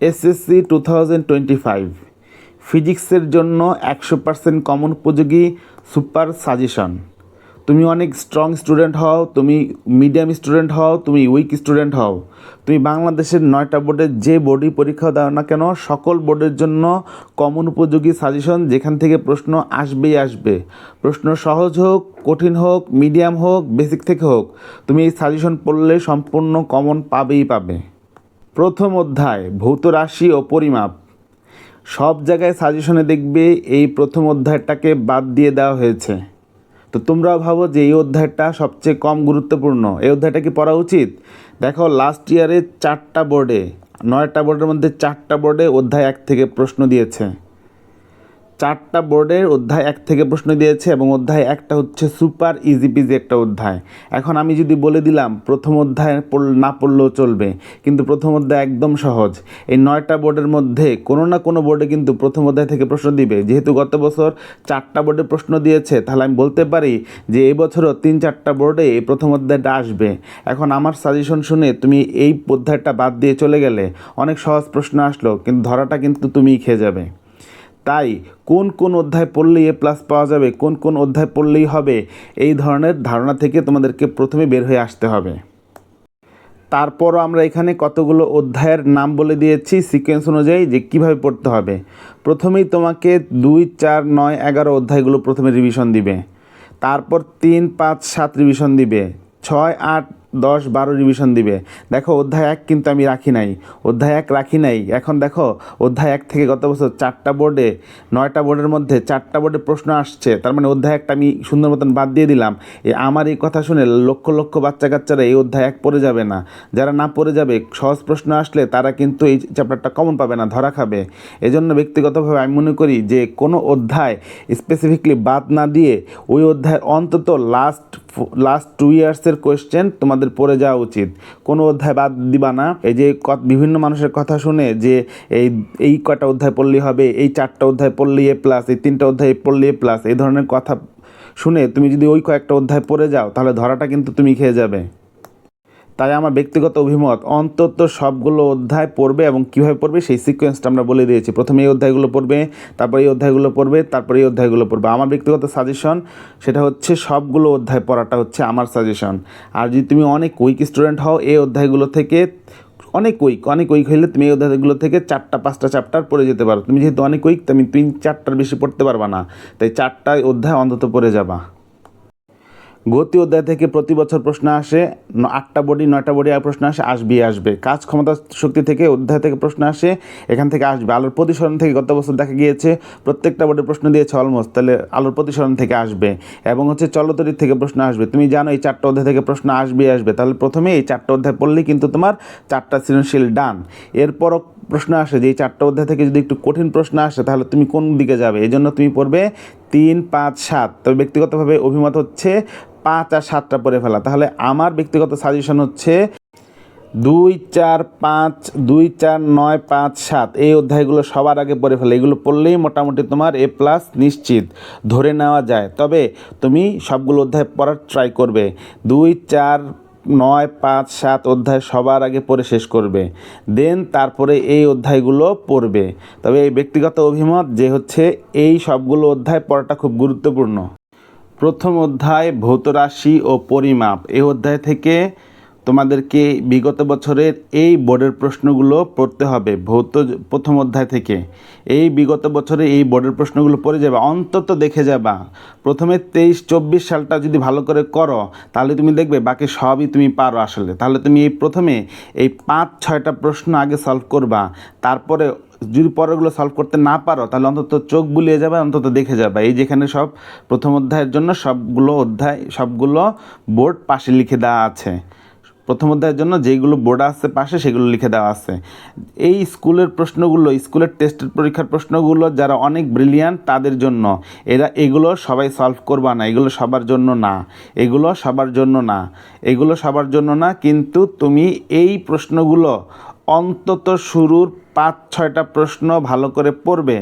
SSC two thousand twenty five ফিজিক্সের জন্য একশো পার্সেন্ট কমন উপযোগী সুপার সাজেশন তুমি অনেক স্ট্রং স্টুডেন্ট হও, তুমি মিডিয়াম স্টুডেন্ট হও, তুমি উইক স্টুডেন্ট হও। তুমি বাংলাদেশের নয়টা বোর্ডের যে বোর্ডই পরীক্ষা দাও না কেন, সকল বোর্ডের জন্য কমন উপযোগী সাজেশন যেখান থেকে প্রশ্ন আসবেই আসবে। প্রশ্ন সহজ হোক, কঠিন হোক মিডিয়াম হোক বেসিক থেকে হোক, তুমি এই সাজেশন পড়লে সম্পূর্ণ কমন পাবেই পাবে। প্রথম অধ্যায়, ভৌত রাশি ও পরিমাপ। সব জায়গায় সাজেশনে দেখবে এই প্রথম অধ্যায়টাকে বাদ দিয়ে দেওয়া হয়েছে। তো তোমরাও ভাবো যে এই অধ্যায়টা সবচেয়ে কম গুরুত্বপূর্ণ। এই অধ্যায়টা কি পড়া উচিত? দেখো লাস্ট ইয়ারে চারটা বোর্ডে নয়টা বোর্ডের মধ্যে চারটা বোর্ডে অধ্যায় এক থেকে প্রশ্ন দিয়েছে। চারটা বোর্ডের অধ্যায় এক থেকে প্রশ্ন দিয়েছে এবং অধ্যায় একটা হচ্ছে সুপার ইজি পিজি একটা অধ্যায়। এখন আমি যদি বলে দিলাম প্রথম অধ্যায় পড়, না পড়লেও চলবে, কিন্তু প্রথম অধ্যায় একদম সহজ। এই নয়টা বোর্ডের মধ্যে কোনো না কোনো বোর্ডে কিন্তু প্রথম অধ্যায় থেকে প্রশ্ন দিবে। যেহেতু গত বছর চারটা বোর্ডে প্রশ্ন দিয়েছে, তাহলে আমি বলতে পারি যে এই বছরও তিন চারটা বোর্ডে এই প্রথম অধ্যায়টা আসবে। এখন আমার সাজেশন শুনে তুমি এই অধ্যায়টা বাদ দিয়ে চলে গেলে অনেক সহজ প্রশ্ন আসলো, কিন্তু ধরাটা কিন্তু তুমিই খেয়ে যাবে। তাই কোন কোন অধ্যায় পড়লেই এ প্লাস পাওয়া যাবে, কোন কোন অধ্যায় পড়লেই হবে, এই ধরনের ধারণা থেকে তোমাদেরকে প্রথমে বের হয়ে আসতে হবে। তারপরও আমরা এখানে কতগুলো অধ্যায়ের নাম বলে দিয়েছি সিকোয়েন্স অনুযায়ী যে কীভাবে পড়তে হবে। প্রথমেই তোমাকে দুই, চার, নয়, এগারো অধ্যায়গুলো প্রথমে রিভিশন দিবে। তারপর তিন, পাঁচ, সাত রিভিশন দিবে। ছয়, আট দশ বারো রিভিশন দিবে। দেখো, অধ্যায় এক কিন্তু আমি রাখি নাই। অধ্যায় এক রাখি নাই। এখন দেখো, অধ্যায় এক থেকে গত বছর চারটা বোর্ডে নয়টা বোর্ডের মধ্যে চারটা বোর্ডে প্রশ্ন আসছে। তার মানে অধ্যায় একটা আমি সুন্দর মতন বাদ দিয়ে দিলাম। এই আমার এই কথা শুনে লক্ষ লক্ষ বাচ্চা কাচ্চারা এই অধ্যায় এক পড়ে যাবে না। যারা না পড়ে যাবে, সহজ প্রশ্ন আসলে তারা কিন্তু এই চ্যাপ্টারটা কমন পাবে না, ধরা খাবে। এজন্য ব্যক্তিগতভাবে আমি মনে করি যে, কোনো অধ্যায় স্পেসিফিকলি বাদ না দিয়ে, ওই অধ্যায়ের অন্তত লাস্ট লাস্ট টু ইয়ার্সের কোয়েশ্চেন তোমাদের পড়ে যাওয়া উচিত। কোনো অধ্যায় বাদ দিবা না। এই যে বিভিন্ন মানুষের কথা শুনে যে এই এই কটা অধ্যায় পড়লেই হবে, এই চারটা অধ্যায় পড়লেই এ প্লাস এই তিনটা অধ্যায় পড়লেই এ প্লাস এই ধরনের কথা শুনে তুমি যদি ওই কয়েকটা অধ্যায় পড়ে যাও, তাহলে ধরাটা কিন্তু তুমি খেয়ে যাবে। তাই আমার ব্যক্তিগত অভিমত, অন্তত সবগুলো অধ্যায় পড়বে এবং কীভাবে পড়বে সেই সিকোয়েন্সটা আমরা বলে দিয়েছি। প্রথমে এই অধ্যায়গুলো পড়বে, তারপরে এই অধ্যায়গুলো পড়বে, তারপরে এই অধ্যায়গুলো পড়বে। আমার ব্যক্তিগত সাজেশন সেটা হচ্ছে সবগুলো অধ্যায় পড়াটা হচ্ছে আমার সাজেশন আর যদি তুমি অনেক উইক স্টুডেন্ট হও, এই অধ্যায়গুলো থেকে অনেক উইক অনেক উইক হইলে তুমি এই অধ্যায়গুলো থেকে চারটা, পাঁচটা চ্যাপ্টার পড়ে যেতে পারো। তুমি যেহেতু অনেক উইক তুমি তিন, চারটার বেশি পড়তে পারবা না। তাই চারটা অধ্যায় অন্তত পড়ে যাবা। গতি অধ্যায় থেকে প্রতি বছর প্রশ্ন আসে আটটা বডি, নয়টা বডি আর প্রশ্ন আসে, আসবেই আসবে। কাজ ক্ষমতা শক্তি থেকে অধ্যায় থেকে প্রশ্ন আসে, এখান থেকে আসবে। আলোর প্রতিসরণ থেকে গত বছর দেখা গিয়েছে, প্রত্যেকটা বোর্ডের প্রশ্ন দিয়েছে অলমোস্ট তাহলে আলোর প্রতিসরণ থেকে আসবে। এবং হচ্ছে চলতরির থেকে প্রশ্ন আসবে। তুমি জানো এই চারটা অধ্যায় থেকে প্রশ্ন আসবেই আসবে। তাহলে প্রথমে এই চারটা অধ্যায় পড়লেই কিন্তু তোমার চারটা সৃজনশীল ডান এরপরও প্রশ্ন আসে যে এই চারটা অধ্যায় থেকে যদি একটু কঠিন প্রশ্ন আসে, তাহলে তুমি কোন দিকে যাবে? এই জন্য তুমি পড়বে তিন, পাঁচ, সাত। তবে ব্যক্তিগতভাবে অভিমত হচ্ছে পাঁচ আর সাতটা পড়ে ফেলা। তাহলে আমার ব্যক্তিগত সাজেশন হচ্ছে দুই, চার, পাঁচ, দুই, চার, নয়, পাঁচ, সাত, এই অধ্যায়গুলো সবার আগে পড়ে ফেলে। এগুলো পড়লেই মোটামুটি তোমার এ প্লাস নিশ্চিত, ধরে নেওয়া যায়। তবে তুমি সবগুলো অধ্যায় পড়ার ট্রাই করবে। দুই, চার, নয়, পাঁচ, সাত অধ্যায় সবার আগে পড়ে শেষ করবে। দেন তারপরে এই অধ্যায়গুলো পড়বে। তবে এই ব্যক্তিগত অভিমত যে হচ্ছে এই সবগুলো অধ্যায় পড়াটা খুব গুরুত্বপূর্ণ। প্রথম অধ্যায় ভৌত রাশি ও পরিমাপ। এই অধ্যায় থেকে তোমাদেরকে বিগত বছরের এই বোর্ডের প্রশ্নগুলো পড়তে হবে, ভৌত প্রথম অধ্যায় থেকে। এই বিগত বছরে এই বোর্ডের প্রশ্নগুলো পড়ে যাবে, অন্তত দেখে যাবা। প্রথমে তেইশ, চব্বিশ সালটা যদি ভালো করে করো, তাহলে তুমি দেখবে বাকি সবই তুমি পারো আসলে। তাহলে তুমি এই প্রথমে এই পাঁচ, ছয়টা প্রশ্ন আগে সলভ করবা। তারপরে যদি পরেরগুলো সলভ করতে না পারো, তাহলে অন্তত চোখ বুলিয়ে যাবে, অন্তত দেখে যাবে। এই যেখানে সব প্রথম অধ্যায়ের জন্য সবগুলো অধ্যায়, সবগুলো বোর্ড পাশে লিখে দেওয়া আছে। প্রথম অধ্যায়ের জন্য যেইগুলো বোর্ড আছে পাশে, সেগুলো লিখে দেওয়া আছে। এই স্কুলের প্রশ্নগুলো, স্কুলের টেস্টের পরীক্ষার প্রশ্নগুলো যারা অনেক ব্রিলিয়ান্ট তাদের জন্য। এরা এগুলো সবাই সলভ করবা না, এগুলো সবার জন্য না। এগুলো সবার জন্য না। এগুলো সবার জন্য না, কিন্তু তুমি এই প্রশ্নগুলো অন্তত শুরুর পাঁচ, ছয়টা প্রশ্ন ভালো করে পড়বে,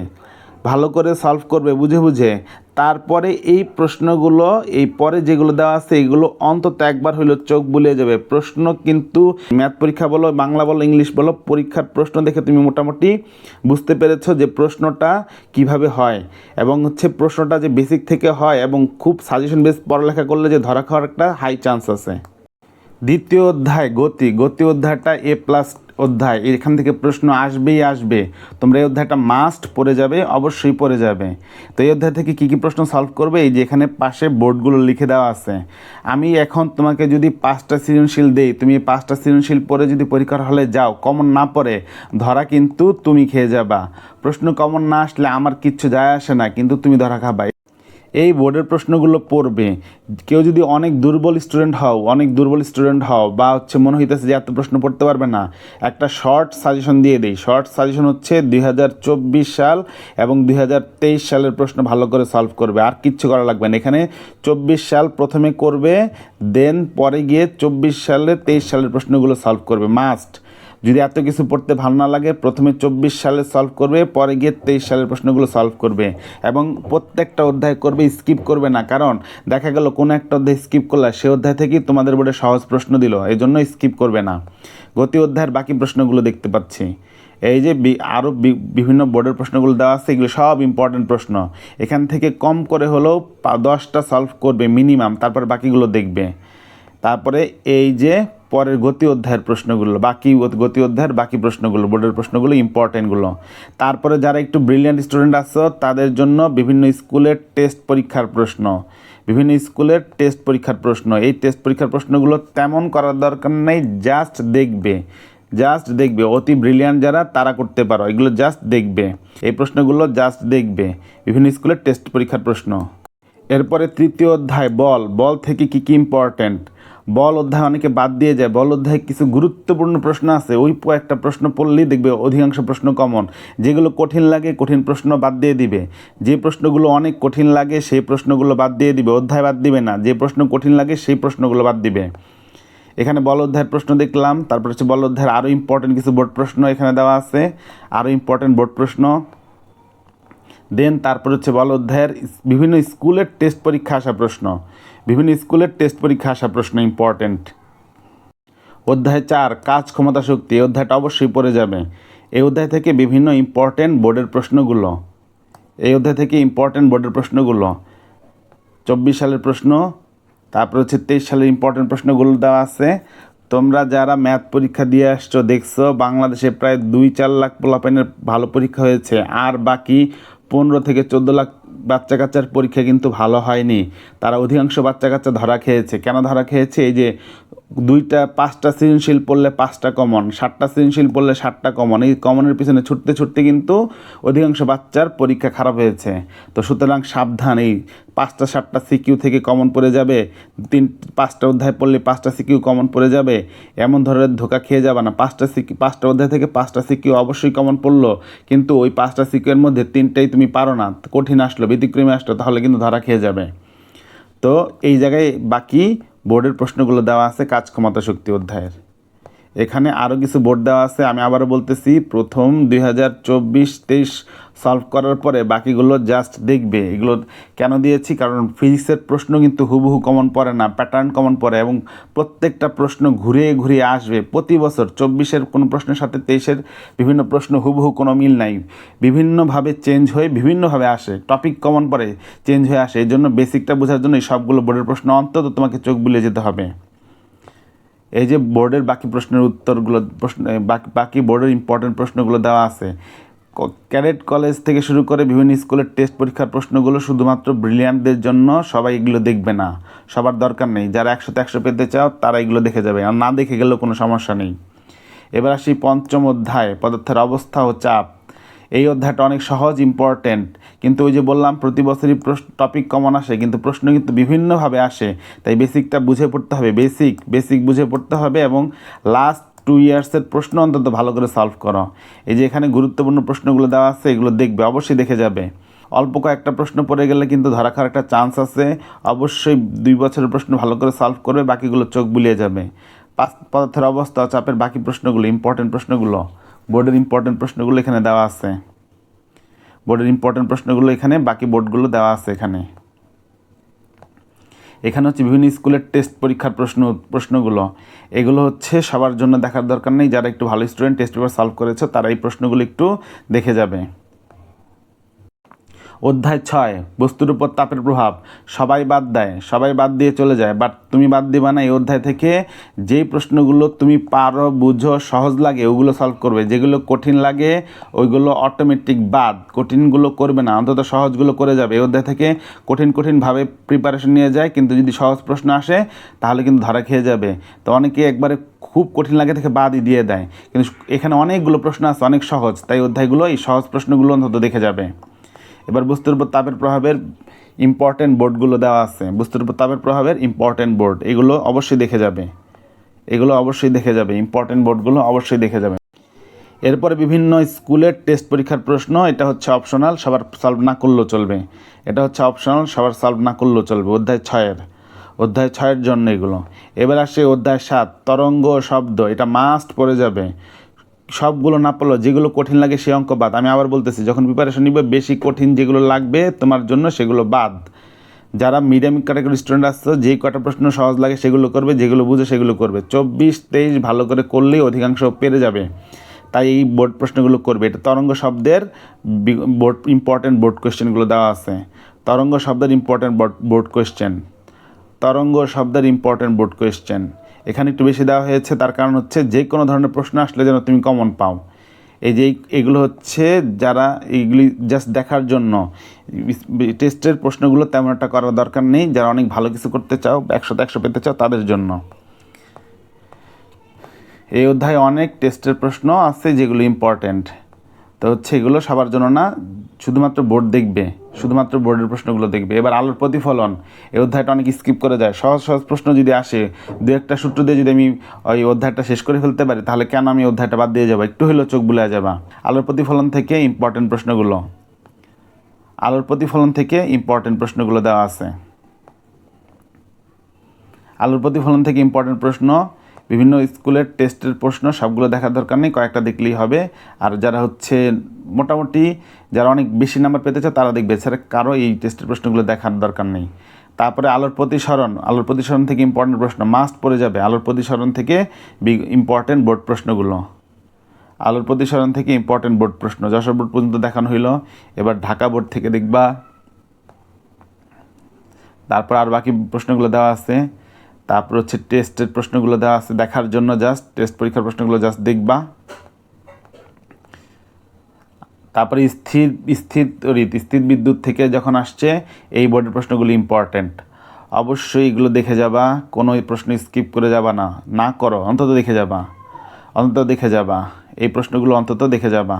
ভালো করে সলভ করবে, বুঝে বুঝে। তারপরে এই প্রশ্নগুলো, এই পরে যেগুলো দেওয়া আছে, এগুলো অন্তত একবার হইল চোখ বুলিয়ে যাবে। প্রশ্ন কিন্তু ম্যাথ পরীক্ষা বলো, বাংলা বলো, ইংলিশ বলো, পরীক্ষার প্রশ্ন দেখে তুমি মোটামুটি বুঝতে পেরেছ যে প্রশ্নটা কীভাবে হয় এবং হচ্ছে প্রশ্নটা যে বেসিক থেকে হয় এবং খুব সাজেশন বেস পড়ালেখা করলে যে ধরা খাওয়ার একটা হাই চান্স আছে। দ্বিতীয় অধ্যায়, গতি। গতি অধ্যায়টা এ প্লাস অধ্যায়, এখান থেকে প্রশ্ন আসবেই আসবে। তোমরা এই অধ্যায়টা মাস্ট পড়ে যাবে, অবশ্যই পড়ে যাবে। তো এই অধ্যায় থেকে কী কী প্রশ্ন সলভ করবে? এই যে এখানে পাশে বোর্ডগুলো লিখে দেওয়া আছে। আমি এখন তোমাকে যদি পাঁচটা সৃজনশীল দেই, তুমি পাঁচটা সৃজনশীল পড়ে যদি পরীক্ষার হলে যাও কমন না পড়ে, ধরা কিন্তু তুমি খেয়ে যাবা। প্রশ্ন কমন না আসলে আমার কিচ্ছু যায় আসে না, কিন্তু তুমি ধরা খাবা এই বোর্ডের প্রশ্নগুলো পড়বে। কেউ যদি অনেক দুর্বল স্টুডেন্ট হও, অনেক দুর্বল স্টুডেন্ট হও বা হচ্ছে মনে হইতেছে যে এত প্রশ্ন পড়তে পারবে না, একটা শর্ট সাজেশন দিয়ে দিই। শর্ট সাজেশন হচ্ছে দুই হাজার চব্বিশ সাল এবং দুই হাজার তেইশ সালের প্রশ্ন ভালো করে সলভ করবে। আর কিচ্ছু করা লাগবে না। এখানে চব্বিশ সাল প্রথমে করবে দেন পরে গিয়ে চব্বিশ সালে তেইশ সালের প্রশ্নগুলো সলভ করবে। মাস্ট যদি এত কিছু পড়তে ভালো না লাগে, প্রথমে চব্বিশ সালে সলভ করবে, পরে গিয়ে তেইশ সালের প্রশ্নগুলো সলভ করবে এবং প্রত্যেকটা অধ্যায় করবে স্কিপ করবে না। কারণ দেখা গেল, কোনো একটা অধ্যায় স্কিপ করলে সে অধ্যায় থেকেই তোমাদের বোর্ডে সহজ প্রশ্ন দিল এই জন্য স্কিপ করবে না। গতি অধ্যায়ের বাকি প্রশ্নগুলো দেখতে পাচ্ছি। এই যে আরও বিভিন্ন বোর্ডের প্রশ্নগুলো দেওয়া আছে, এগুলো সব ইম্পর্টেন্ট প্রশ্ন। এখান থেকে কম করে হলেও দশটা সলভ করবে মিনিমাম তারপর বাকিগুলো দেখবে। তারপরে এই যে পরের গতি অধ্যায়ের প্রশ্নগুলো, বাকি গতি অধ্যায়ের বাকি প্রশ্নগুলো, বোর্ডের প্রশ্নগুলো ইম্পর্টেন্টগুলো তারপরে যারা একটু ব্রিলিয়ান্ট স্টুডেন্ট আছো, তাদের জন্য বিভিন্ন স্কুলের টেস্ট পরীক্ষার প্রশ্ন। বিভিন্ন স্কুলের টেস্ট পরীক্ষার প্রশ্ন। এই টেস্ট পরীক্ষার প্রশ্নগুলো তেমন করার দরকার নেই জাস্ট দেখবে। জাস্ট দেখবে। অতি ব্রিলিয়ান্ট যারা, তারা করতে পারো। এগুলো জাস্ট দেখবে। এই প্রশ্নগুলো জাস্ট দেখবে। বিভিন্ন স্কুলের টেস্ট পরীক্ষার প্রশ্ন। এরপরে তৃতীয় অধ্যায়, বল। বল থেকে কি কি ইম্পর্ট্যান্ট বল অধ্যায় অনেকে বাদ দিয়ে যায়। বল অধ্যায় কিছু গুরুত্বপূর্ণ প্রশ্ন আছে। ওই একটা প্রশ্ন পড়লেই দেখবে অধিকাংশ প্রশ্ন কমন যেগুলো কঠিন লাগে, কঠিন প্রশ্ন বাদ দিয়ে দিবে। যে প্রশ্নগুলো অনেক কঠিন লাগে, সেই প্রশ্নগুলো বাদ দিয়ে দিবে। অধ্যায় বাদ দিবে না। যে প্রশ্ন কঠিন লাগে, সেই প্রশ্নগুলো বাদ দিবে। এখানে বল অধ্যায়ের প্রশ্ন দেখলাম। তারপর হচ্ছে বল অধ্যায়ের আরও ইম্পর্টেন্ট কিছু বোর্ড প্রশ্ন এখানে দেওয়া আছে। আরও ইম্পর্টেন্ট বোর্ড প্রশ্ন। দেন তারপর হচ্ছে বল অধ্যায়ের বিভিন্ন স্কুলের টেস্ট পরীক্ষা আসা প্রশ্ন। বিভিন্ন স্কুলের টেস্ট পরীক্ষা আসা প্রশ্ন ইম্পর্টেন্ট অধ্যায় চার, কাজ, ক্ষমতা, শক্তি। এই অধ্যায়টা অবশ্যই পড়ে যাবে। এই অধ্যায় থেকে বিভিন্ন ইম্পর্টেন্ট বোর্ডের প্রশ্নগুলো। এই অধ্যায় থেকে ইম্পর্টেন্ট বোর্ডের প্রশ্নগুলো। চব্বিশ সালের প্রশ্ন, তারপর হচ্ছে তেইশ সালের ইম্পর্টেন্ট প্রশ্নগুলো দেওয়া আছে। তোমরা যারা ম্যাথ পরীক্ষা দিয়ে আসছো, দেখছ, বাংলাদেশে প্রায় দুই চার লাখ পোলাপাইনের ভালো পরীক্ষা হয়েছে। আর বাকি পনেরো থেকে চোদ্দ লাখ বাচ্চা কাচ্চার পরীক্ষা কিন্তু ভালো হয়নি। তারা অধিকাংশ বাচ্চা কাচ্চা ধরা খেয়েছে। কেন ধরা খেয়েছে? এই যে দুইটা, পাঁচটা সৃজনশীল পড়লে পাঁচটা কমন সাতটা সৃজনশীল পড়লে সাতটা কমন এই কমনের পিছনে ছুটতে ছুটতে কিন্তু অধিকাংশ বাচ্চার পরীক্ষা খারাপ হয়েছে। তো সুতরাং সাবধান, এই পাঁচটা, সাতটা সিকিউ থেকে কমন পড়ে যাবে। তিন, পাঁচটা অধ্যায় পড়লে পাঁচটা সিকিউ কমন পড়ে যাবে। এমন ধরনের ধোকা খেয়ে যাবে না। পাঁচটা সিকি, পাঁচটা অধ্যায় থেকে পাঁচটা সিকিউ অবশ্যই কমন পড়ল। কিন্তু ওই পাঁচটা সিকিউর মধ্যে তিনটাই তুমি পারো না। কঠিন আসলো ব্যতিক্রমী আসলো, তাহলে কিন্তু ধরা খেয়ে যাবে। তো এই জায়গায় বাকি বোর্ডের প্রশ্নগুলো দেওয়া আছে কাজ ক্ষমতা শক্তি অধ্যায়ের। এখানে আরও কিছু বোর্ড দেওয়া আছে। আমি আবারও বলতেছি, প্রথম দুই হাজার চব্বিশ তেইশ সলভ করার পরে বাকিগুলো জাস্ট দেখবে। এগুলো কেন দিয়েছি? কারণ ফিজিক্সের প্রশ্ন কিন্তু হুবহু কমন পড়ে না প্যাটার্ন কমন পড়ে এবং প্রত্যেকটা প্রশ্ন ঘুরিয়ে ঘুরিয়ে আসবে। প্রতি বছর চব্বিশের কোনো প্রশ্নের সাথে তেইশের বিভিন্ন প্রশ্ন হুবহু কোনো মিল নাই। বিভিন্নভাবে চেঞ্জ হয়ে বিভিন্নভাবে আসে। টপিক কমন পড়ে চেঞ্জ হয়ে আসে। এই জন্য বেসিকটা বোঝার জন্য এই সবগুলো বোর্ডের প্রশ্ন অন্তত তোমাকে চোখ বুলিয়ে যেতে হবে। এই যে বোর্ডের বাকি প্রশ্নের উত্তরগুলো, প্রশ্ন বাকি বাকি বোর্ডের ইম্পর্টেন্ট প্রশ্নগুলো দেওয়া আছে। ক্যাডেট কলেজ থেকে শুরু করে বিভিন্ন স্কুলের টেস্ট পরীক্ষার প্রশ্নগুলো শুধুমাত্র ব্রিলিয়ান্টদের জন্য সবাই এগুলো দেখবে না। সবার দরকার নেই। যারা একশোতে একশো পেতে চাও, তারা এগুলো দেখে যাবে। আর না দেখে গেলেও কোনো সমস্যা নেই। এবার আসি পঞ্চম অধ্যায়। পদার্থের অবস্থা ও চাপ। এই অধ্যায়টা অনেক সহজ ইম্পর্টেন্ট কিন্তু ওই যে বললাম, প্রতি বছরই টপিক কমন আসে, কিন্তু প্রশ্ন কিন্তু বিভিন্নভাবে আসে। তাই বেসিকটা বুঝে পড়তে হবে বেসিক বেসিক বুঝে পড়তে হবে এবং লাস্ট টু ইয়ার্সের প্রশ্ন অন্তত ভালো করে সলভ করো। এই যে এখানে গুরুত্বপূর্ণ প্রশ্নগুলো দেওয়া আছে, এগুলো দেখবে, অবশ্যই দেখে যাবে। অল্প কয়েকটা প্রশ্ন পড়ে গেলে কিন্তু ধরা খাওয়ার একটা চান্স আছে। অবশ্যই দুই বছরের প্রশ্ন ভালো করে সলভ করবে, বাকিগুলো চোখ বুলিয়ে যাবে। পাঁচ পদার্থের অবস্থা, চাপের বাকি প্রশ্নগুলো ইম্পর্টেন্ট প্রশ্নগুলো। বোর্ডের ইম্পর্টেন্ট প্রশ্নগুলো এখানে দেওয়া আছে। বোর্ডের ইম্পর্টেন্ট প্রশ্নগুলো এখানে, বাকি বোর্ডগুলো দেওয়া আছে এখানে। এখানে হচ্ছে বিভিন্ন স্কুলের টেস্ট পরীক্ষার প্রশ্ন, প্রশ্নগুলো। এগুলো হচ্ছে সবার জন্য দেখার দরকার নেই। যারা একটু ভালো স্টুডেন্ট টেস্ট পেপার সলভ করেছে, তারা এই প্রশ্নগুলো একটু দেখে যাবে। অধ্যায় ছয়, বস্তুর উপর তাপের প্রভাব। সবাই বাদ দেয়, সবাই বাদ দিয়ে চলে যায় বাট তুমি বাদ দিবা না এই অধ্যায় থেকে। যেই প্রশ্নগুলো তুমি পারো, বুঝো, সহজ লাগে, ওগুলো সলভ করবে। যেগুলো কঠিন লাগে, ওইগুলো অটোমেটিক বাদ। কঠিনগুলো করবে না, অন্তত সহজগুলো করে যাবে। এই অধ্যায় থেকে কঠিন কঠিনভাবে প্রিপারেশন নিয়ে যায়, কিন্তু যদি সহজ প্রশ্ন আসে, তাহলে কিন্তু ধরা খেয়ে যাবে। তো অনেকে একবারে খুব কঠিন লাগে থেকে বাদই দিয়ে দেয়। কিন্তু এখানে অনেকগুলো প্রশ্ন আছে, অনেক সহজ। তাই অধ্যায়গুলো, এই সহজ প্রশ্নগুলো অন্তত দেখে যাবে। এবার বস্তুর উপর তাপের প্রভাবের ইম্পর্টেন্ট বোর্ডগুলো দেওয়া আছে। বস্তুর উপর তাপের প্রভাবের ইম্পর্টেন্ট বোর্ড এগুলো অবশ্যই দেখে যাবে। এগুলো অবশ্যই দেখে যাবে। ইম্পর্টেন্ট বোর্ডগুলো অবশ্যই দেখে যাবে। এরপরে বিভিন্ন স্কুলের টেস্ট পরীক্ষার প্রশ্ন, এটা হচ্ছে অপশনাল সবার সলভ না করলেও চলবে। এটা হচ্ছে অপশনাল সবার সলভ না করলেও চলবে। অধ্যায় ছয়ের। অধ্যায় ছয়ের জন্য এগুলো। এবার আসে অধ্যায় সাত, তরঙ্গ শব্দ, এটা মাস্ট পড়ে যাবে। সবগুলো না পড়ল যেগুলো কঠিন লাগে সে অঙ্ক বাদ। আমি আবার বলতেছি, যখন প্রিপারেশন নিবে, বেশি কঠিন যেগুলো লাগবে তোমার জন্য সেগুলো বাদ। যারা মিডিয়াম ক্যাটাগরি স্টুডেন্ট আসছো যে কটা প্রশ্ন সহজ লাগে সেগুলো করবে, যেগুলো বুঝে সেগুলো করবে। চব্বিশ, তেইশ ভালো করে করলেই অধিকাংশ পেরে যাবে। তাই এই বোর্ড প্রশ্নগুলো করবে। এটা তরঙ্গ শব্দের বোর্ড ইম্পর্টেন্ট বোর্ড কোয়েশ্চেনগুলো দেওয়া আছে। তরঙ্গ শব্দের ইম্পর্টেন্ট বোর্ড কোয়েশ্চেন তরঙ্গ শব্দের ইম্পর্টেন্ট বোর্ড কোয়েশ্চেন এখানে একটু বেশি দেওয়া হয়েছে, তার কারণ হচ্ছে যে কোনো ধরনের প্রশ্ন আসলে যেন তুমি কমন পাও। এই যে এগুলো হচ্ছে যারা এইগুলি জাস্ট দেখার জন্য। টেস্টের প্রশ্নগুলো তেমন একটা করার দরকার নেই, যারা অনেক ভালো কিছু করতে চাও, একশোতে একশো পেতে চাও, তাদের জন্য। এই অধ্যায়ে অনেক টেস্টের প্রশ্ন আছে যেগুলো ইম্পর্ট্যান্ট তো হচ্ছে এগুলো সবার জন্য না, শুধুমাত্র বোর্ড দেখবে, শুধুমাত্র বোর্ডের প্রশ্নগুলো দেখবে। এবার আলোর প্রতিফলন, এই অধ্যায়টা অনেক স্কিপ করে যায়। সহজ সহজ প্রশ্ন যদি আসে, দু একটা সূত্র দিয়ে যদি আমি ওই অধ্যায়টা শেষ করে ফেলতে পারি, তাহলে কেন আমি অধ্যায়টা বাদ দিয়ে যাব? একটু হলেও চোখ বুলে যাবা। আলোর প্রতিফলন থেকে ইম্পর্টেন্ট প্রশ্নগুলো। আলোর প্রতিফলন থেকে ইম্পর্টেন্ট প্রশ্নগুলো দেওয়া আছে। আলোর প্রতিফলন থেকে ইম্পর্টেন্ট প্রশ্ন বিভিন্ন স্কুলের টেস্টের প্রশ্ন, সবগুলো দেখার দরকার নেই, কয়েকটা দেখলেই হবে। আর যারা হচ্ছে মোটামুটি, যারা অনেক বেশি নাম্বার পেতে চায়, তারা দেখবে এছাড়া কারও এই টেস্টের প্রশ্নগুলো দেখার দরকার নেই। তারপরে আলোর প্রতিসরণ আলোর প্রতিসরণ থেকে ইম্পর্টেন্ট প্রশ্ন মাস্ট পড়ে যাবে। আলোর প্রতিসরণ থেকে ইম্পর্টেন্ট বোর্ড প্রশ্নগুলো। আলোর প্রতিসরণ থেকে ইম্পর্টেন্ট বোর্ড প্রশ্ন, যশোর বোর্ড পর্যন্ত দেখানো হইল। এবার ঢাকা বোর্ড থেকে দেখবা। তারপর আর বাকি প্রশ্নগুলো দেওয়া আছে। তারপর হচ্ছে টেস্টের প্রশ্নগুলো দেওয়া আছে দেখার জন্য জাস্ট টেস্ট পরীক্ষার প্রশ্নগুলো জাস্ট দেখবা। তারপরে স্থির স্থির তড়িৎ, স্থির বিদ্যুৎ থেকে যখন আসছে, এই বোর্ডের প্রশ্নগুলো ইম্পর্ট্যান্ট অবশ্যই এগুলো দেখে যাবা, কোনো প্রশ্ন স্কিপ করে যাবা না। না করো, অন্তত দেখে যাবা। অন্তত দেখে যাবা। এই প্রশ্নগুলো অন্তত দেখে যাবা।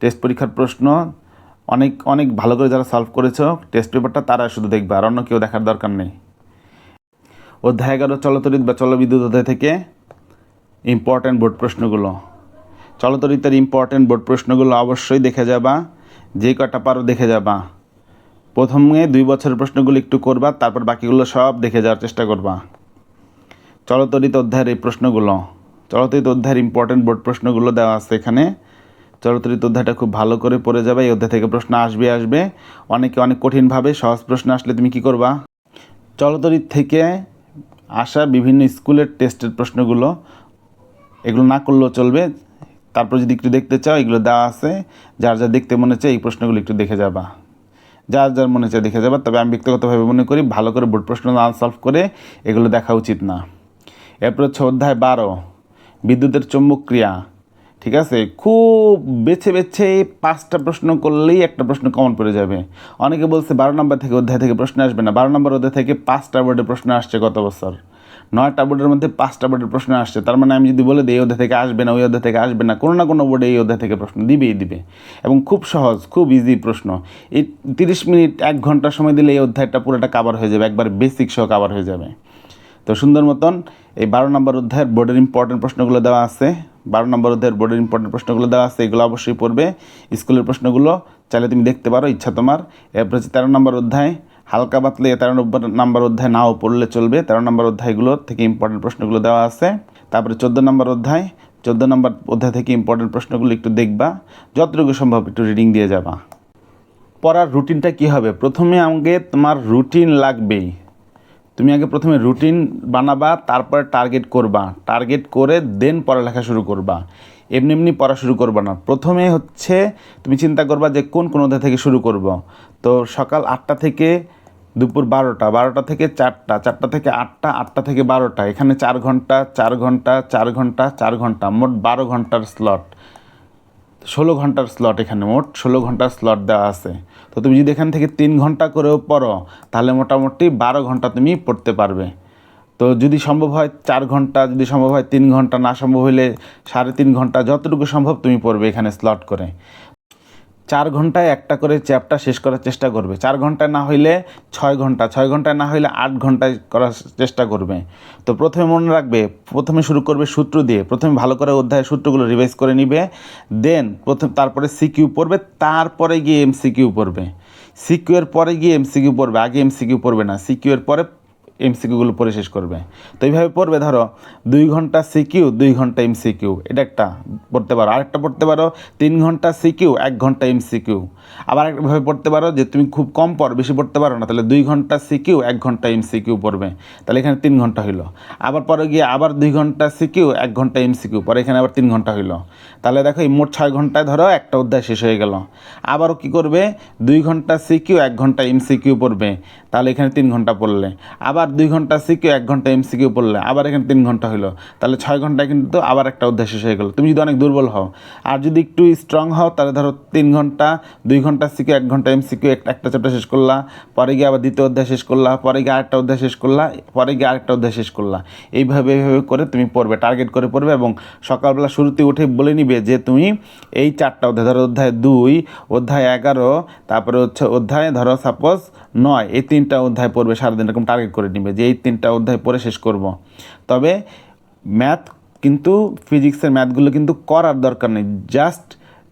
টেস্ট পরীক্ষার প্রশ্ন অনেক অনেক ভালো করে যারা সলভ করেছ টেস্ট পেপারটা তারা শুধু দেখবে, আর অন্য কেউ দেখার দরকার নেই। অধ্যায় এগারো, চলতরিত বা চলবিদ্যুৎ অধ্যায় থেকে ইম্পর্ট্যান্ট বোর্ড প্রশ্নগুলো। চলতরিতের ইম্পর্ট্যান্ট বোর্ড প্রশ্নগুলো অবশ্যই দেখে যাবা, যে কটা পারো দেখে যাবা। প্রথমে দুই বছরের প্রশ্নগুলো একটু করবা, তারপর বাকিগুলো সব দেখে যাওয়ার চেষ্টা করবা। চলতরিত অধ্যায়ের এই প্রশ্নগুলো। চলতরিত অধ্যায়ের ইম্পর্ট্যান্ট বোর্ড প্রশ্নগুলো দেওয়া আছে এখানে। চলতরিত অধ্যায়টা খুব ভালো করে পড়ে যাবে, এই অধ্যায় থেকে প্রশ্ন আসবে আসবে। অনেকে অনেক কঠিনভাবে সহজ প্রশ্ন আসলে তুমি কি করবা? চলতরিত থেকে আসা বিভিন্ন স্কুলের টেস্টের প্রশ্নগুলো, এগুলো না করলেও চলবে। তারপর যদি একটু দেখতে চাও, এগুলো দেওয়া আছে। যার যা দেখতে মনে চায়, এই প্রশ্নগুলো একটু দেখে যাবা। যার যার মনে চায় দেখে যাবা। তবে আমি ব্যক্তিগতভাবে মনে করি, ভালো করে বোর্ড প্রশ্ন না সলভ করে এগুলো দেখা উচিত না। এরপর হচ্ছে অধ্যায় বারো, বিদ্যুতের চৌম্বক ক্রিয়া। ঠিক আছে? খুব বেছে বেছে পাঁচটা প্রশ্ন করলেই একটা প্রশ্ন কমন পড়ে যাবে। অনেকে বলছে বারো নম্বর থেকে অধ্যায় থেকে প্রশ্ন আসবে না। বারো নম্বর অধ্যায় থেকে পাঁচটা বোর্ডের প্রশ্ন আসছে গত বছর। নয়টা বোর্ডের মধ্যে পাঁচটা বোর্ডের প্রশ্ন আসছে। তার মানে আমি যদি বলে দিই এই অধ্যায় থেকে আসবে না, ওই অধ্যায় থেকে আসবে না, কোনো না কোনো বোর্ডে এই অধ্যায় থেকে প্রশ্ন দিবেই দিবে। এবং খুব সহজ, খুব ইজি প্রশ্ন। এই তিরিশ মিনিট, এক ঘণ্টা সময় দিলে এই অধ্যায়টা পুরোটা কাভার হয়ে যাবে, একবার বেসিক সহ কাভার হয়ে যাবে। তো সুন্দর মতন এই বারো নম্বর অধ্যায়ের বোর্ডের ইম্পর্টেন্ট প্রশ্নগুলো দেওয়া আছে। বারো নম্বর অধ্যায়ের বোর্ডের ইম্পর্টেন্ট প্রশ্নগুলো দেওয়া আছে, এগুলো অবশ্যই পড়বে। স্কুলের প্রশ্নগুলো চাইলে তুমি দেখতে পারো, ইচ্ছা তোমার। এরপর হচ্ছে তেরো নম্বর অধ্যায়, হালকা পাতলে তেরো নম্বর অধ্যায় নাও পড়লে চলবে। তেরো নম্বর অধ্যায়গুলো থেকে ইম্পর্টেন্ট প্রশ্নগুলো দেওয়া আছে। তারপরে চোদ্দ নম্বর অধ্যায়, চোদ্দ নম্বর অধ্যায় থেকে ইম্পর্টেন্ট প্রশ্নগুলো একটু দেখবা। যতটুকু সম্ভব একটু রিডিং দিয়ে যাবা। পড়ার রুটিনটা কি হবে? প্রথমে আমাকে তোমার রুটিন লাগবেই। তুমি আগে প্রথমে রুটিন বানাবা, তারপরে টার্গেট করবা। টার্গেট করে দেন পড়ালেখা শুরু করবা। এমনি এমনি পড়া শুরু করবা না। প্রথমে হচ্ছে তুমি চিন্তা করবা যে কোন কোন অধ্যায় থেকে শুরু করব। তো সকাল আটটা থেকে দুপুর বারোটা বারোটা থেকে চারটা চারটা থেকে আটটা আটটা থেকে বারোটা। এখানে চার ঘণ্টা চার ঘণ্টা চার ঘণ্টা চার ঘণ্টা, মোট বারো ঘণ্টার স্লট ষোলো ঘণ্টার স্লট এখানে, মোট ষোলো ঘণ্টার স্লট দেওয়া আছে। তো তুমি যদি এখান থেকে তিন ঘণ্টা করেও পড়ো, তাহলে মোটামুটি বারো ঘণ্টা তুমি পড়তে পারবে। তো যদি সম্ভব হয় চার ঘণ্টা, যদি সম্ভব হয় তিন ঘণ্টা, না সম্ভব হলে সাড়ে তিন ঘণ্টা, যতটুকু সম্ভব তুমি পড়বে এখানে স্লট করে। চার ঘন্টায় একটা করে চ্যাপ্টার শেষ করার চেষ্টা করবে। চার ঘন্টায় না হইলে ছয় ঘণ্টা, ছয় ঘন্টায় না হইলে আট ঘন্টায় করার চেষ্টা করবে। তো প্রথমে মনে রাখবে, প্রথমে শুরু করবে সূত্র দিয়ে। প্রথমে ভালো করে অধ্যায়ের সূত্রগুলো রিভাইজ করে নিবে। দেন প্রথম তারপরে সিকিউ পড়বে, তারপরে গিয়ে এমসিকিউ পড়বে। সিকিউ এর পরে গিয়ে এমসিকিউ পড়বে, আগে এমসিকিউ পড়বে না। সিকিউ এর পরে এমসিকিউগুলো পড়ে শেষ করবে। তো এইভাবে পড়বে, ধরো, দুই ঘণ্টা সিকিউ দুই ঘণ্টা এমসিকিউ এটা একটা পড়তে পারো। আরেকটা পড়তে পারো, তিন ঘণ্টা সিকিউ এক ঘণ্টা এমসিকিউ আবার একভাবে পড়তে পারো যে তুমি খুব কম পড়, বেশি পড়তে পারো না, তাহলে দুই ঘণ্টা সিকিউ এক ঘণ্টা এমসিকিউ পড়বে। তাহলে এখানে তিন ঘণ্টা হইল। আবার পরে গিয়ে আবার দুই ঘণ্টা সিকিউ এক ঘণ্টা এমসিকিউ পরে এখানে আবার তিন ঘণ্টা হইল। তাহলে দেখো এই মোট ছয় ঘন্টায় ধরো একটা অধ্যায় শেষ হয়ে গেল। আবারও কি করবে? দুই ঘণ্টা সিকিউ, এক ঘণ্টা এমসিকিউ পড়বে। তাহলে এখানে তিন ঘণ্টা পড়লে। আবার দুই ঘণ্টা সিকিউ, এক ঘণ্টা এমসিকিউ পড়লে। আবার এখানে তিন ঘণ্টা হলো তাহলে ছয় ঘন্টায় কিন্তু আবার একটা অধ্যায় শেষ হয়ে গেলো। তুমি যদি অনেক দুর্বল হও, আর যদি একটু স্ট্রং হও, তাহলে ধরো তিন ঘণ্টা, দুই ঘণ্টা সিকিউ, এক ঘণ্টা এমসিকিউ, একটা চ্যাপ্টার শেষ করলা। পরে গিয়ে আবার দ্বিতীয় অধ্যায় শেষ করলা। পরে গিয়ে আরেকটা অধ্যায় শেষ করলা। পরে গিয়ে আরেকটা অধ্যায় শেষ করলা। এইভাবে এইভাবে করে তুমি পড়বে টার্গেট করে পড়বে এবং সকালবেলা শুরুতে উঠে বলে নিবে যে তুমি এই চারটা অধ্যায়, ধরো অধ্যায় দুই, অধ্যায় এগারো, তারপরে হচ্ছে অধ্যায়, ধরো সাপোজ নয়, এই তিনটা অধ্যায় পড়বে, সারাদিন এরকম টার্গেট করে নিবে যে এই তিনটা অধ্যায় পড়ে শেষ করব। তবে ম্যাথ কিন্তু ফিজিক্সের ম্যাথগুলো কিন্তু করার দরকার নেই জাস্ট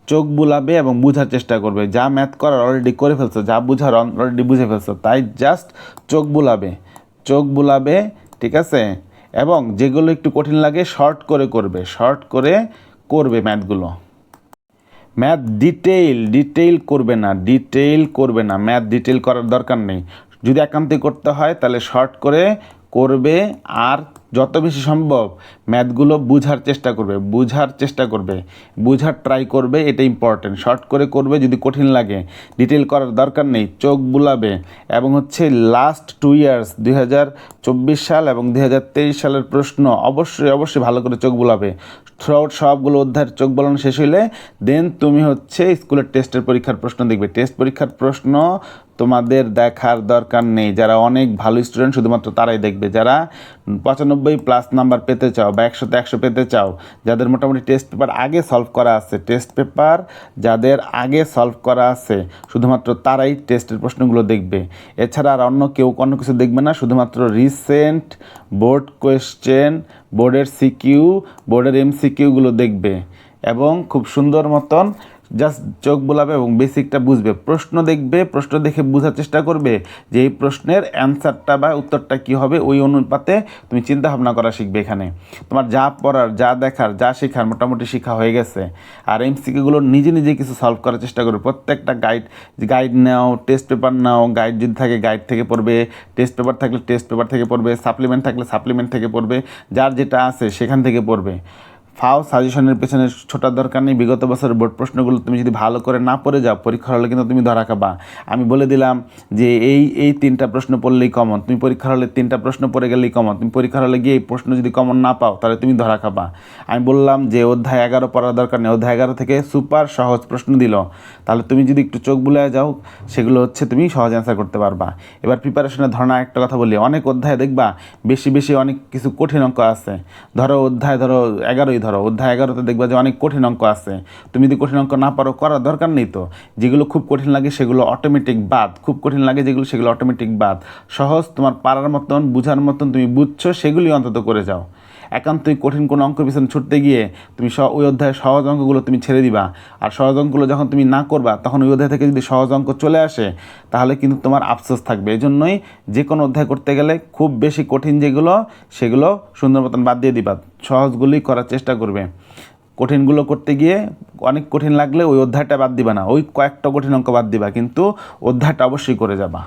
চোখ বুলাবে এবং বোঝার চেষ্টা করবে। যা ম্যাথ করার অলরেডি করে ফেলছো, যা বুঝার অলরেডি বুঝে ফেলছো, তাই জাস্ট চোখ বুলাবে। চোখ বুলাবে, ঠিক আছে? এবং যেগুলো একটু কঠিন লাগে শর্ট করে করবে শর্ট করে করবে ম্যাথগুলো। ম্যাথ ডিটেইল ডিটেইল করবে না, ডিটেইল করবে না। ম্যাথ ডিটেইল করার দরকার নেই। যদি একান্তই করতে হয়, তাহলে শর্ট করে করবে আর যত বেশি সম্ভব ম্যাথগুলো বুঝার চেষ্টা করবে, বুঝার চেষ্টা করবে, বুঝার ট্রাই করবে, এটা ইম্পর্টেন্ট শর্ট করে করবে যদি কঠিন লাগে। ডিটেল করার দরকার নেই, চোখ বুলাবে। এবং হচ্ছে লাস্ট টু ইয়ার্স দুই হাজার চব্বিশ সাল এবং দু হাজার তেইশ সালের প্রশ্ন অবশ্যই অবশ্যই ভালো করে চোখ বুলাবে। থ্রুআউট সবগুলো অধ্যায়ের চোখ বলানো শেষ হইলে দেন তুমি হচ্ছে স্কুলের টেস্টের পরীক্ষার প্রশ্ন দেখবে। টেস্ট পরীক্ষার প্রশ্ন তোমাদের দেখার দরকার নেই। যারা অনেক ভালো স্টুডেন্ট শুধুমাত্র তারাই দেখবে। যারা পঁচানব্বই প্লাস নাম্বার পেতে চাও বা একশোতে একশো পেতে চাও, যাদের মোটামুটি টেস্ট পেপার আগে সলভ করা আছে টেস্ট পেপার যাদের আগে সলভ করা আছে, শুধুমাত্র তারাই টেস্টের প্রশ্নগুলো দেখবে। এছাড়া আর অন্য কেউ অন্য কিছু দেখবে না, শুধুমাত্র রিসেন্ট বোর্ড কোয়েশ্চেন বোর্ডের সিকিউ বোর্ডের এমসিকিউগুলো দেখবে। এবং খুব সুন্দর মতন জাস্ট চোখ বোলাবে এবং বেসিকটা বুঝবে। প্রশ্ন দেখবে, প্রশ্ন দেখে বোঝার চেষ্টা করবে যে এই প্রশ্নের অ্যান্সারটা বা উত্তরটা কী হবে, ওই অনুপাতে তুমি চিন্তা ভাবনা করা শিখবে এখানে। তোমার যা পড়ার, যা দেখার, যা শেখার মোটামুটি শেখা হয়ে গেছে। আর এমসিকিউগুলো নিজে নিজে কিছু সলভ করার চেষ্টা করবে। প্রত্যেকটা গাইড গাইড নাও টেস্ট পেপার নাও গাইড যদি থাকে গাইড থেকে পড়বে। টেস্ট পেপার থাকলে টেস্ট পেপার থেকে পড়বে। সাপ্লিমেন্ট থাকলে সাপ্লিমেন্ট থেকে পড়বে। যার যেটা আছে সেখান থেকে পড়বে। ফাও সাজেশনের পেছনে ছোটার দরকার নেই। বিগত বছরের বোর্ড প্রশ্নগুলো তুমি যদি ভালো করে না পড়ে যাও, পরীক্ষার হলে কিন্তু তুমি ধরা খাবা। আমি বলে দিলাম যে এই এই তিনটা প্রশ্ন পড়লেই কমন তুমি পরীক্ষার হলে তিনটা প্রশ্ন পড়ে গেলেই কমন তুমি পরীক্ষার হলে গিয়ে এই প্রশ্ন যদি কমন না পাও, তাহলে তুমি ধরা খাবা। আমি বললাম যে অধ্যায় এগারো পড়ার দরকার নেই। অধ্যায় এগারো থেকে সুপার সহজ প্রশ্ন দিল। তাহলে তুমি যদি একটু চোখ বুলে যাও, সেগুলো হচ্ছে তুমি সহজ অ্যান্সার করতে পারবা। এবার প্রিপারেশনের ধরনা একটা কথা বলি। অনেক অধ্যায় দেখবা, বেশি বেশি অনেক কিছু কঠিন অঙ্ক আছে। ধরো অধ্যায় ধরো এগারোই ধরো, অধ্যায় এগারোতে দেখবা যে অনেক কঠিন অঙ্ক আছে। তুমি যদি কঠিন অঙ্ক না পারো, করার দরকার নেই তো? যেগুলো খুব কঠিন লাগে সেগুলো অটোমেটিক বাদ। খুব কঠিন লাগে যেগুলো, সেগুলো অটোমেটিক বাদ। সহজ তোমার পারার মতন, বুঝার মতন তুমি বুঝছ, সেগুলি অন্তত করে যাও। একান্তই কঠিন কোনো অঙ্ক পিছনে ছুটতে গিয়ে তুমি স ওই অধ্যায়ের সহজ অঙ্কগুলো তুমি ছেড়ে দিবা। আর সহজ অঙ্কগুলো যখন তুমি না করবা, তখন ওই অধ্যায় থেকে যদি সহজ অঙ্ক চলে আসে, তাহলে কিন্তু তোমার আফসোস থাকবে। এই জন্যই যে কোনো অধ্যায় করতে গেলে খুব বেশি কঠিন যেগুলো, সেগুলো সুন্দর মতন বাদ দিয়ে দিবা। সহজগুলি করার চেষ্টা করবে। কঠিনগুলো করতে গিয়ে অনেক কঠিন লাগলে ওই অধ্যায়টা বাদ দিবা না। ওই কয়েকটা কঠিন অঙ্ক বাদ দিবা, কিন্তু অধ্যায়টা অবশ্যই করে যাবা।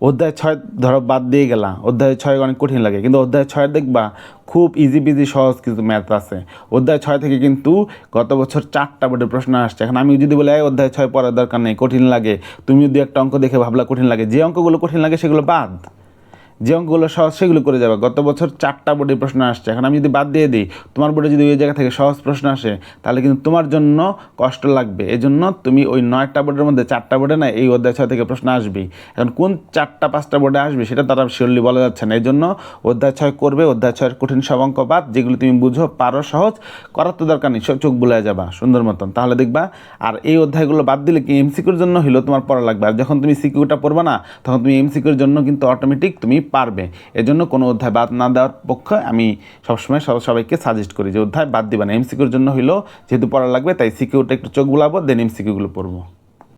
অধ্যায় ছয় ধরো বাদ দিয়ে গেলাম। অধ্যায় ছয় অনেক কঠিন লাগে, কিন্তু অধ্যায় ছয় দেখবা খুব ইজি বিজি সহজ কিছু ম্যাথ আছে। অধ্যায় ছয় থেকে কিন্তু গত বছর চারটা বোর্ডের প্রশ্ন আসছে। এখন আমি যদি বলি, "এই অধ্যায় ছয় পড়ার দরকার নেই, কঠিন লাগে। তুমি যদি একটা অঙ্ক দেখে ভাবলা কঠিন লাগে, যে অঙ্কগুলো কঠিন লাগে সেগুলো বাদ। যে অঙ্কগুলো সহজ, সেগুলো করে যাবে। গত বছর চারটা বোর্ডে প্রশ্ন আসছে। এখন আমি যদি বাদ দিয়ে দিই, তোমার বোর্ডে যদি ওই জায়গা থেকে সহজ প্রশ্ন আসে, তাহলে কিন্তু তোমার জন্য কষ্ট লাগবে। এজন্য তুমি ওই নয়টা বোর্ডের মধ্যে চারটা বোর্ডে না, এই অধ্যায় ছয় থেকে প্রশ্ন আসবেই। এখন কোন চারটা, পাঁচটা বোর্ডে আসবে, সেটা তারা শিওরলি বলা যাচ্ছে না। এই জন্য অধ্যায় ছয় করবে, অধ্যায় ছয়ের কঠিন সব অঙ্ক বাদ, যেগুলো তুমি বুঝো, পারো, সহজ, করার তো দরকার নেই সব চোখ বুলে যাবা, সুন্দর মতন। তাহলে দেখবা, আর এই অধ্যায়গুলো বাদ দিলে কি এমসিকিউর জন্য হলেও তোমার পড়া লাগবে। আর যখন তুমি সিকিউটা পড়বা না, তখন তুমি এমসিকিউর জন্য কিন্তু অটোমেটিক তুমি পারবে। এজন্য কোনো অধ্যায় বাদ না দেওয়ার পক্ষে আমি সবসময় সব- সবাইকে সাজেস্ট করি যে অধ্যায় বাদ দিবা না। এমসিকিউর জন্য হইল, যেহেতু পড়া লাগবে, তাই সিকিউরটা একটু চোখ বুলাবো দেন এমসিকিউগুলো পড়ব।